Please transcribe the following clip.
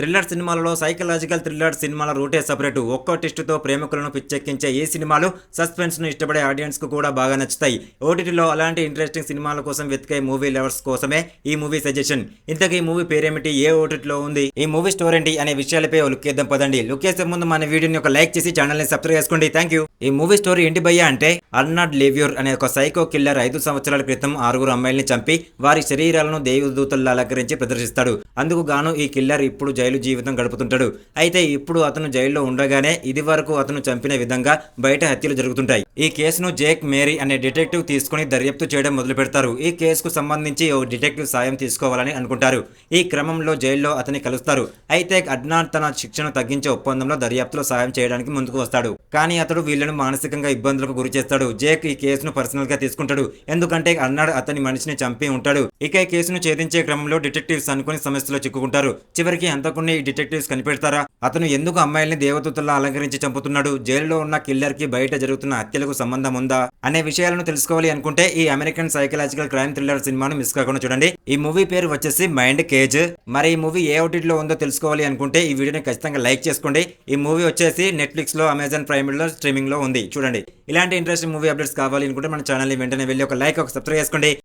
Thriller సినిమాలలో psychological thriller సినిమాల రూటే సపరేట్. ఒక్కో టెస్టుతో ప్రేమికులను పిచ్చెక్కించే ఈ సినిమాలు సస్పెన్స్ను ఇష్టపడే ఆడియన్స్కు కూడా బాగా నచ్చుతాయి. ఓటీటీలో అలాంటి ఇంట్రెస్టింగ్ సినిమాల కోసం వెతికే మూవీ లవర్స్ కోసమే ఈ మూవీ సజెషన్. ఇంతకీ ఈ మూవీ పేరేమిటి? ఏ ఓటీటీలో ఉంది? ఈ మూవీ స్టోర్ ఏంటి? అనే విషయాలపై లుక్కేద్దాం పదండి. లుక్ ముందు మన వీడియోని ఒక లైక్ చేసి ఛానల్ని సబ్స్క్రైబ్ చేసుకోండి. Thank you. ఈ మూవీ స్టోరీ ఏంటి భయ్యా అంటే అర్నాడ్ లేవ్యూర్ అనే ఒక సైకో కిల్లర్ ఐదు సంవత్సరాల క్రితం ఆరుగురు అమ్మాయిల్ని చంపి వారి శరీరాలను దేవదూతల్లో అలంకరించి ప్రదర్శిస్తాడు. అందుకు గాను ఈ కిల్లర్ ఇప్పుడు జైలు జీవితం గడుపుతుంటాడు. అయితే ఇప్పుడు అతను జైల్లో ఉండగానే ఇది వరకు అతను చంపిన విధంగా బయట హత్యలు జరుగుతుంటాయి. ఈ కేసును జేక్ మేరీ అనే డిటెక్టివ్ తీసుకుని దర్యాప్తు చేయడం మొదలు పెడతారు ఈ కేసుకు సంబంధించి ఓ డిటెక్టివ్ సాయం తీసుకోవాలని అనుకుంటారు. ఈ క్రమంలో జైల్లో అతని కలుస్తారు. అయితే అడ్నాన్ తన శిక్షను తగ్గించే ఒప్పందంలో దర్యాప్తులో సాయం చేయడానికి ముందుకు వస్తాడు. కానీ అతడు వీళ్ళను మానసికంగా ఇబ్బందులకు గురి చేస్తాడు. జేక్ ఈ కేసును పర్సనల్గా తీసుకుంటాడు. ఎందుకంటే అన్నాడు అతని మనిషిని చంపి ఉంటాడు. ఇక ఈ కేసును ఛేదించే క్రమంలో డిటెక్టివ్స్ అనుకుని సమస్యలో చిక్కుకుంటారు. చివరికి అంత ఈ డిటెక్టివ్స్ కనిపెడతారా? అతను ఎందుకు అమ్మాయిల్ని దేవదూతల్లా అలంకరించి చంపుతున్నాడు? జైల్లో ఉన్న కిల్లర్కి బయట జరుగుతున్న హత్యలకు సంబంధం ఉందా? అనే విషయాలను తెలుసుకోవాలి అనుకుంటే ఈ అమెరికన్ సైకలాజికల్ క్రైమ్ థ్రిల్లర్ సినిమాను మిస్ కాకుండా చూడండి. ఈ మూవీ పేరు వచ్చేసి మైండ్ కేజ్. మరి ఈ మూవీ ఏ OTT లో ఉందో తెలుసుకోవాలి అనుకుంటే ఈ వీడియోని ఖచ్చితంగా లైక్ చేసుకోండి. ఈ మూవీ వచ్చేసి నెట్ఫ్లిక్స్లో అమెజాన్ ప్రైమ్లో స్ట్రీమింగ్లో ఉంది. చూడండి. ఇలాంటి ఇంట్రెస్టింగ్ మూవీ అప్డేట్స్ కావాలి అనుకుంటే మన ఛానల్ వెంటనే వెళ్ళి ఒక లైక్ ఒక సబ్స్క్రైబ్ చేసుకోండి.